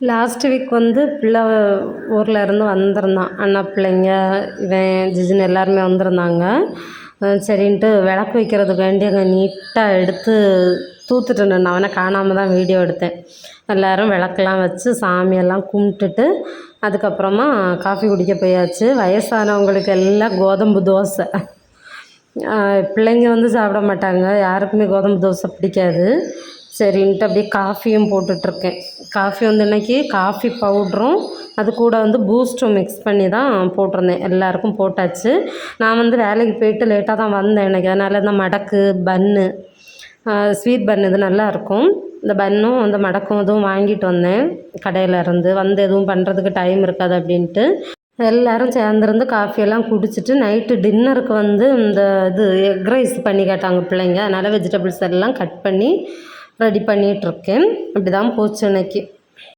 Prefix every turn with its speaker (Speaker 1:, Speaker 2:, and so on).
Speaker 1: Last week வந்து பிள்ளை ஊரில் இருந்து வந்திருந்தான். அண்ணா பிள்ளைங்க இவன் ஜிஜின் எல்லாருமே வந்திருந்தாங்க. சரின்ட்டு விளக்கு வைக்கிறதுக்காண்டி அங்கே நீட்டாக எடுத்து தூத்துட்டு நான் அவனை காணாமல் தான் வீடியோ எடுத்தேன். எல்லோரும் விளக்கெல்லாம் வச்சு சாமியெல்லாம் கும்பிட்டுட்டு அதுக்கப்புறமா காஃபி குடிக்க போயாச்சு. வயசானவங்களுக்கு எல்லாம் கோதம்பு தோசை. பிள்ளைங்க வந்து சாப்பிட மாட்டாங்க. யாருக்குமே கோதுமை தோசை பிடிக்காது. சரின்ட்டு அப்படியே காஃபியும் போட்டுட்ருக்கேன். காஃபி வந்து இன்னைக்கு காஃபி பவுட்ரும் அது கூட வந்து பூஸ்ட்டும் மிக்ஸ் பண்ணி தான் போட்டிருந்தேன். எல்லாருக்கும் போட்டாச்சு. நான் வந்து வேலைக்கு போயிட்டு லேட்டாக தான் வந்தேன் எனக்கு. அதனால் இந்த மடக்கு பன்னு ஸ்வீட் பன் இது நல்லா இருக்கும் இந்த பன்னும் அந்த மடக்கும் இதுவும் வாங்கிட்டு வந்தேன். கடையில் இருந்து வந்து எதுவும் பண்ணுறதுக்கு டைம் இருக்காது அப்படின்ட்டு. எல்லோரும் சேர்ந்துருந்து காஃபியெல்லாம் குடிச்சிட்டு நைட்டு டின்னருக்கு வந்து இந்த இது எக் ரைஸ் பண்ணி கேட்டாங்க பிள்ளைங்க. அதனால் வெஜிடபிள்ஸ் எல்லாம் கட் பண்ணி ரெடி பண்ணிகிட்ருக்கேன் அப்படி தான் போச்சு இன்னைக்கு.